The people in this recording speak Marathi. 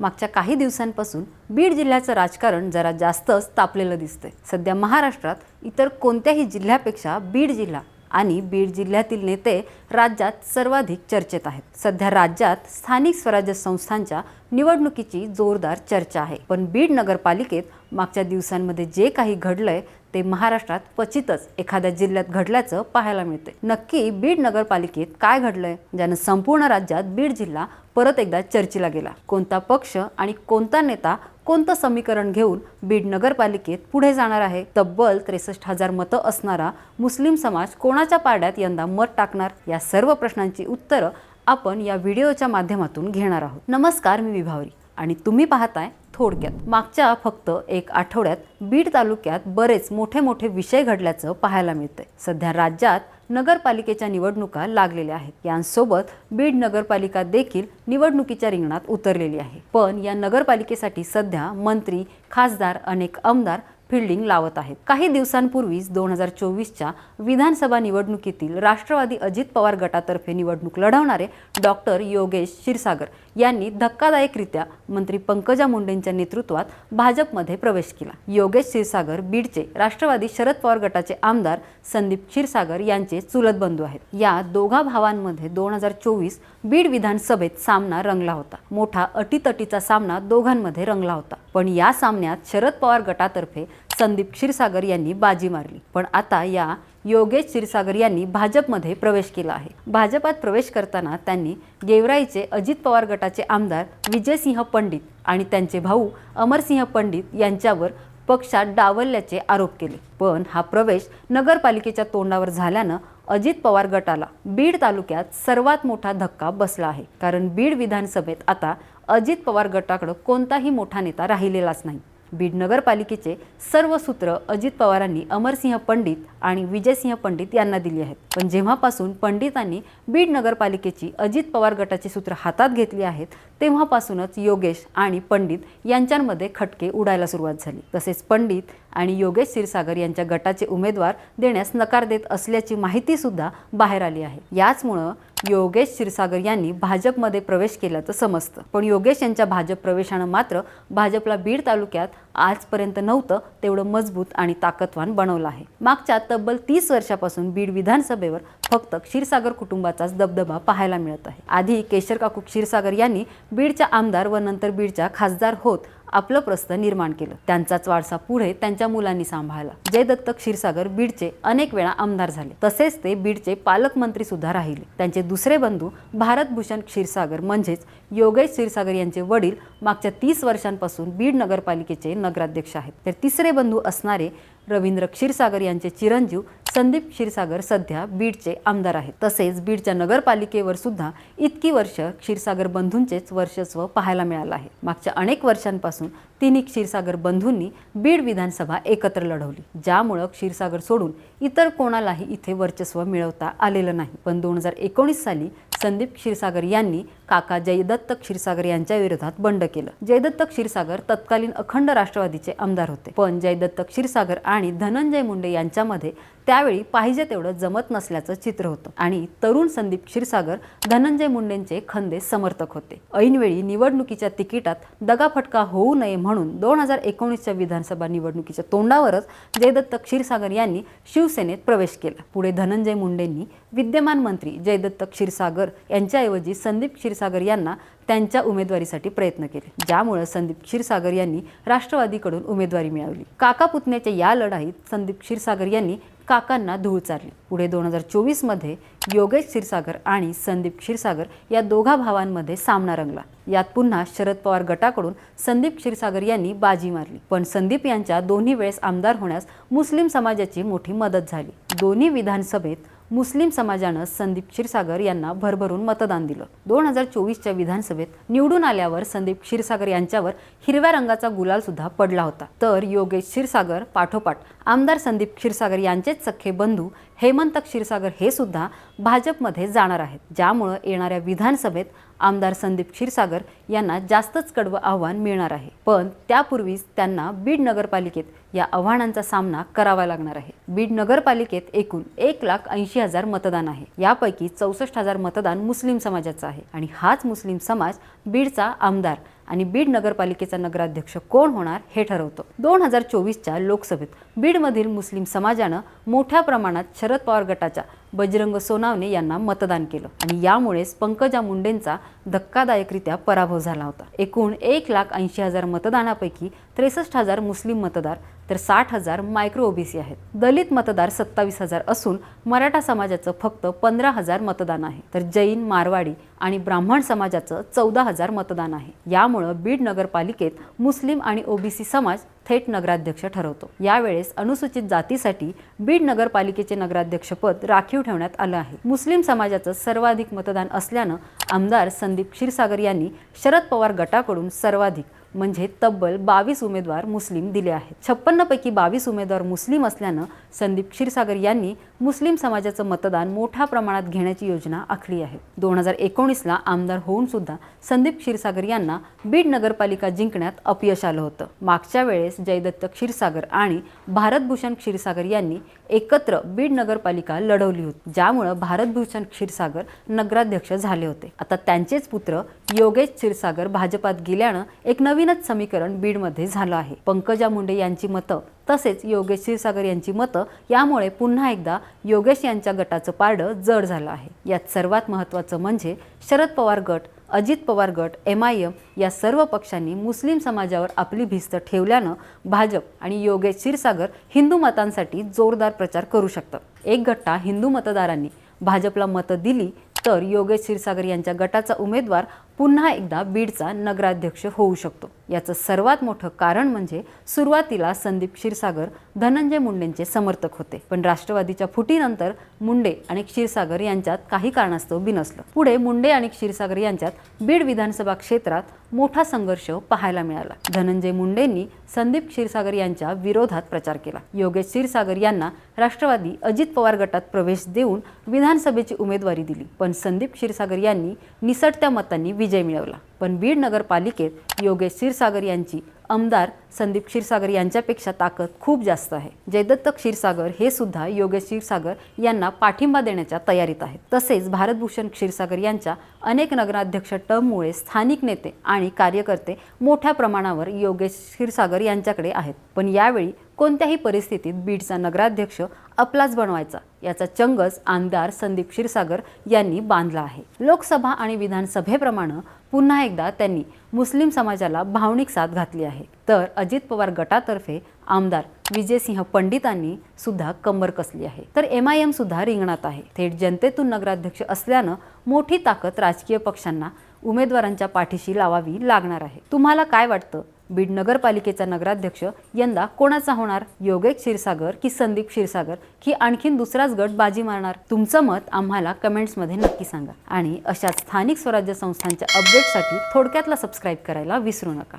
मागच्या काही दिवसांपासून बीड जिल्ह्याचं राजकारण जरा जास्तच तापलेलं दिसतंय. सध्या महाराष्ट्रात इतर कोणत्याही जिल्ह्यापेक्षा बीड जिल्हा आणि बीड जिल्ह्यातील नेते राज्यात सर्वाधिक चर्चेत आहेत. सध्या राज्यात स्थानिक स्वराज्य संस्थांच्या निवडणुकीची जोरदार चर्चा आहे. पण बीड नगरपालिकेत मागच्या दिवसांमध्ये जे काही घडलंय ते महाराष्ट्रात क्वचितच एखाद्या जिल्ह्यात घडल्याचं पाहायला मिळते नक्की बीड नगरपालिकेत काय घडलंय ज्यानं संपूर्ण राज्यात बीड जिल्हा परत एकदा चर्चेला गेला? कोणता पक्ष आणि कोणता नेता कोणतं समीकरण घेऊन बीड नगरपालिकेत पुढे जाणार आहे? तब्बल त्रेसष्ट हजार मतं असणारा मुस्लिम समाज कोणाच्या पाड्यात यंदा मत टाकणार? या सर्व प्रश्नांची उत्तरं आपण या व्हिडिओच्या माध्यमातून घेणार आहोत. नमस्कार मी विभावरी. आणि तुम्ही पाहताय थोडक्यात. मागच्या फक्त एक आठवड्यात बीड तालुक्यात बरेच मोठे मोठे विषय घडल्याचं पाहायला मिळतंय. सध्या राज्यात नगरपालिकेच्या निवडणुका लागलेल्या आहेत. यांसोबत बीड नगरपालिका देखील निवडणुकीच्या रिंगणात उतरलेली आहे. पण या नगरपालिकेसाठी सध्या मंत्री खासदार अनेक आमदार फिल्डिंग लावत आहेत. काही दिवसांपूर्वीच दोन हजार चोवीसच्या विधानसभा निवडणुकीतील राष्ट्रवादी अजित पवार गटातर्फे निवडणूक लढवणारे डॉक्टर योगेश क्षीरसागर यांनी धक्कादायकरित्या मंत्री पंकजा मुंडेंच्या नेतृत्वात भाजपमध्ये प्रवेश केला. योगेश क्षीरसागर बीडचे राष्ट्रवादी शरद पवार गटाचे आमदार संदीप क्षीरसागर यांचे चुलत बंधू आहेत. या दोघा भावांमध्ये दोन हजार चोवीस बीड विधानसभेत सामना रंगला होता. मोठा अटीतटीचा सामना दोघांमध्ये रंगला होता. पण या सामन्यात शरद पवार गटातर्फे संदीप क्षीरसागर यांनी बाजी मारली. पण आता या योगेश क्षीरसागर यांनी भाजपमध्ये प्रवेश केला आहे. भाजपात प्रवेश करताना त्यांनी गेवराईचे अजित पवार गटाचे आमदार विजयसिंह पंडित आणि त्यांचे भाऊ अमरसिंह पंडित यांच्यावर पक्षात डावलल्याचे आरोप केले. पण हा प्रवेश नगरपालिकेच्या तोंडावर झाल्यानं अजित पवार गटाला बीड तालुक्यात सर्वात मोठा धक्का बसला आहे. कारण बीड विधानसभेत आता अजित पवार गटाकडं कोणताही मोठा नेता राहिलेलाच नाही. बीड नगरपालिकेचे सर्व सूत्र अजित पवारांनी अमरसिंह पंडित आणि विजयसिंह पंडित यांना दिली आहेत. पण जेव्हापासून पंडितांनी बीड नगरपालिकेची अजित पवार गटाची सूत्र हातात घेतली आहेत तेव्हापासूनच योगेश आणि पंडित यांच्यामध्ये खटके उडायला सुरुवात झाली. तसेच पंडित आणि योगेश क्षीरसागर यांच्या गटाचे उमेदवार देण्यास नकार देत असल्याची माहिती सुद्धा बाहेर आली आहे. याचमुळं योगेश क्षीरसागर यांनी भाजपमध्ये प्रवेश केल्याचं समजतं. पण योगेश यांच्या भाजप प्रवेशानं मात्र भाजपला बीड तालुक्यात आजपर्यंत नव्हतं तेवढं मजबूत आणि ताकदवान बनवलं आहे. मागच्या तब्बल तीस वर्षापासून बीड विधानसभेवर फक्त क्षीरसागर कुटुंबाचाच दबदबा पाहायला मिळत आहे. आधी केशर काकू क्षीरसागर यांनी बीडच्या आमदार व नंतर बीडच्या खासदार होत आपलं प्रस्थ निर्माण केलं. त्यांचाच वारसा पुढे त्यांच्या मुलांनी सांभाळला. जयदत्त क्षीरसागर बीडचे अनेक वेळा आमदार झाले. तसेच ते बीडचे पालकमंत्री सुद्धा राहिले. त्यांचे दुसरे बंधू भारतभूषण क्षीरसागर म्हणजेच योगेश क्षीरसागर यांचे वडील मागच्या तीस वर्षांपासून बीड नगरपालिकेचे नगराध्यक्ष आहेत. तर तिसरे बंधू असणारे रवींद्र क्षीरसागर यांचे चिरंजीव संदीप क्षीरसागर सध्या बीडचे आमदार आहेत. तसेच बीडच्या नगरपालिकेवर सुद्धा इतकी वर्ष क्षीरसागर बंधूंचेच वर्चस्व पाहायला मिळालं आहे. मागच्या अनेक वर्षांपासून तिन्ही क्षीरसागर बंधूंनी बीड विधानसभा एकत्र लढवली ज्यामुळं क्षीरसागर सोडून इतर कोणालाही इथे वर्चस्व मिळवता आलेलं नाही. पण दोन हजार एकोणीस साली संदीप क्षीरसागर यांनी काका जयदत्त क्षीरसागर यांच्या विरोधात बंड केलं. जयदत्त क्षीरसागर तत्कालीन अखंड राष्ट्रवादीचे आमदार होते. पण जयदत्त क्षीरसागर आणि धनंजय मुंडे यांच्यामध्ये त्यावेळी पाहिजे तेवढं जमत नसल्याचं चित्र होतं. आणि तरुण संदीप क्षीरसागर धनंजय मुंडेंचे खंदे समर्थक होते. ऐनवेळी निवडणुकीच्या तिकिटात दगाफटका होऊ नये म्हणून दोन हजार एकोणीसच्या विधानसभा निवडणुकीच्या तोंडावरच जयदत्त क्षीरसागर यांनी शिवसेनेत प्रवेश केला. पुढे धनंजय मुंडेंनी विद्यमान मंत्री जयदत्त क्षीरसागर यांच्याऐवजी संदीप क्षीर क्षीरसागर यांना त्यांच्या उमेदवारीसाठी प्रयत्न केले. ज्यामुळे संदीप क्षीरसागर यांनी राष्ट्रवादीकडून उमेदवारी मिळवली. काका पुतण्याच्या या लढाईत संदीप क्षीरसागर यांनी काकांना धूळ चारली. पुढे दोन हजार चोवीसमध्ये योगेश क्षीरसागर आणि संदीप क्षीरसागर या दोघा भावांमध्ये सामना रंगला. यात पुन्हा शरद पवार गटाकडून संदीप क्षीरसागर यांनी बाजी मारली. पण संदीप यांच्या दोन्ही वेळेस आमदार होण्यास मुस्लिम समाजाची मोठी मदत झाली. दोन्ही विधानसभेत मुस्लिम समाजानं संदीप क्षीरसागर यांना भरभरून मतदान दिलं. दोन हजार चोवीसच्या विधानसभेत निवडून आल्यावर संदीप क्षीरसागर यांच्यावर हिरव्या रंगाचा गुलाल सुद्धा पडला होता. तर योगेश क्षीरसागर पाठोपाठ आमदार संदीप क्षीरसागर यांचेच सख्खे बंधू हेमंत क्षीरसागर हे सुद्धा भाजपमध्ये जाणार आहेत ज्यामुळं येणाऱ्या विधानसभेत आमदार संदीप क्षीरसागर यांना जास्तच कडवं आव्हान मिळणार आहे. पण त्यापूर्वीच त्यांना बीड नगरपालिकेत या आव्हानांचा सामना करावा लागणार आहे. बीड नगरपालिकेत एकूण एक लाख ऐंशी हजार मतदान आहे. यापैकी चौसष्ट हजार मतदान मुस्लिम समाजाचं आहे आणि हाच मुस्लिम समाज बीडचा आमदार आणि बीड नगरपालिकेचा नगराध्यक्ष कोण होणार हे ठरवतो. दोन हजार चोवीसच्या लोकसभेत बीडमधील मुस्लिम समाजानं मोठ्या प्रमाणात शरद पवार गटाच्या बजरंग सोनावणे यांना मतदान केलं आणि यामुळेच पंकजा मुंडेंचा धक्कादायकरित्या पराभव झाला होता. एकूण एक लाख ऐंशी हजार मतदानापैकी त्रेसष्ट हजार मुस्लिम मतदार तर साठ हजार मायक्रो ओबीसी आहेत. दलित मतदार सत्तावीस हजार असून मराठा समाजाचं फक्त पंधरा हजार मतदान आहे. तर जैन मारवाडी आणि ब्राह्मण समाजाचं चौदा हजार मतदान आहे. यामुळं बीड नगरपालिकेत मुस्लिम आणि ओबीसी समाज थेट नगराध्यक्ष ठरवतो. यावेळेस अनुसूचित जातीसाठी बीड नगरपालिकेचे नगराध्यक्षपद राखीव ठेवण्यात आलं आहे. मुस्लिम समाजाचं सर्वाधिक मतदान असल्यानं आमदार संदीप क्षीरसागर यांनी शरद पवार गटाकडून सर्वाधिक म्हणजे तब्बल बावीस उमेदवार मुस्लिम दिले आहेत. छप्पन्न पैकी बावीस उमेदवार मुस्लिम असल्यानं संदीप क्षीरसागर यांनी मुस्लिम समाजाचं मतदान मोठ्या प्रमाणात घेण्याची योजना आखली आहे. दोन हजार एकोणीसला आमदार होऊन सुद्धा संदीप क्षीरसागर यांना बीड नगरपालिका जिंकण्यात अपयश आलं होतं. मागच्या वेळेस जयदत्त क्षीरसागर आणि भारतभूषण क्षीरसागर यांनी एकत्र बीड नगरपालिका लढवली होती ज्यामुळं भारतभूषण क्षीरसागर नगराध्यक्ष झाले होते. आता त्यांचेच पुत्र योगेश क्षीरसागर भाजपात गेल्यानं एक नवीनच समीकरण बीडमध्ये झालं आहे. पंकजा मुंडे यांची मतं तसेच योगेश क्षीरसागर यांची मतं यामुळे पुन्हा एकदा योगेश यांच्या गटाचं पारडं जड झालं आहे. यात सर्वात महत्त्वाचं म्हणजे शरद पवार गट अजित पवार गट एम आय एम या सर्व पक्षांनी मुस्लिम समाजावर आपली भिस्त ठेवल्यानं भाजप आणि योगेश क्षीरसागर हिंदू मतांसाठी जोरदार प्रचार करू शकतात. एक गट्टा हिंदू मतदारांनी भाजपला मतं दिली तर योगेश क्षीरसागर यांच्या गटाचा उमेदवार पुन्हा एकदा बीडचा नगराध्यक्ष होऊ शकतो. याचं सर्वात मोठं कारण म्हणजे सुरुवातीला संदीप क्षीरसागर धनंजय मुंडेंचे समर्थक होते. पण राष्ट्रवादीच्या फुटीनंतर मुंडे आणि क्षीरसागर यांच्यात काही कारणास्तव बिनसलं. पुढे मुंडे आणि क्षीरसागर यांच्यात बीड विधानसभा क्षेत्रात मोठा संघर्ष पाहायला मिळाला. धनंजय मुंडेंनी संदीप क्षीरसागर यांच्या विरोधात प्रचार केला. योगेश क्षीरसागर यांना राष्ट्रवादी अजित पवार गटात प्रवेश देऊन विधानसभेची उमेदवारी दिली. पण संदीप क्षीरसागर यांनी निसटत्या मतांनी विजय मिळवला. पण बीड नगरपालिकेत योगेश क्षीरसागर यांची आमदार संदीप क्षीरसागर यांच्यापेक्षा ताकद खूप जास्त आहे. जयदत्त क्षीरसागर हे सुद्धा योगेश क्षीरसागर यांना पाठिंबा देण्याच्या तयारीत आहेत. तसेच भारतभूषण क्षीरसागर यांच्या अनेक नगराध्यक्ष टर्ममुळे स्थानिक नेते आणि कार्यकर्ते मोठ्या प्रमाणावर योगेश क्षीरसागर यांच्याकडे आहेत. पण यावेळी कोणत्याही परिस्थितीत बीडचा नगराध्यक्ष आपलाच बनवायचा याचा चंगच आमदार संदीप क्षीरसागर यांनी बांधला आहे. लोकसभा आणि विधानसभेप्रमाणे पुन्हा एकदा त्यांनी मुस्लिम समाजाला भावनिक साथ घातली आहे. तर अजित पवार गटातर्फे आमदार विजयसिंह पंडितांनी सुद्धा कंबर कसली आहे. तर एम आय एम सुद्धा रिंगणात आहे. थेट जनतेतून नगराध्यक्ष असल्यानं मोठी ताकद राजकीय पक्षांना उमेदवारांच्या पाठीशी लावावी लागणार आहे. तुम्हाला काय वाटतं? बीड नगरपालिकेचा नगराध्यक्ष यंदा कोणाचा होणार? योगेश क्षीरसागर की संदीप क्षीरसागर की आणखीन दुसराच गट बाजी मारणार? तुमचं मत आम्हाला कमेंट्समध्ये नक्की सांगा. आणि अशा स्थानिक स्वराज्य संस्थांच्या अपडेटसाठी थोडक्यातला सबस्क्राईब करायला विसरू नका.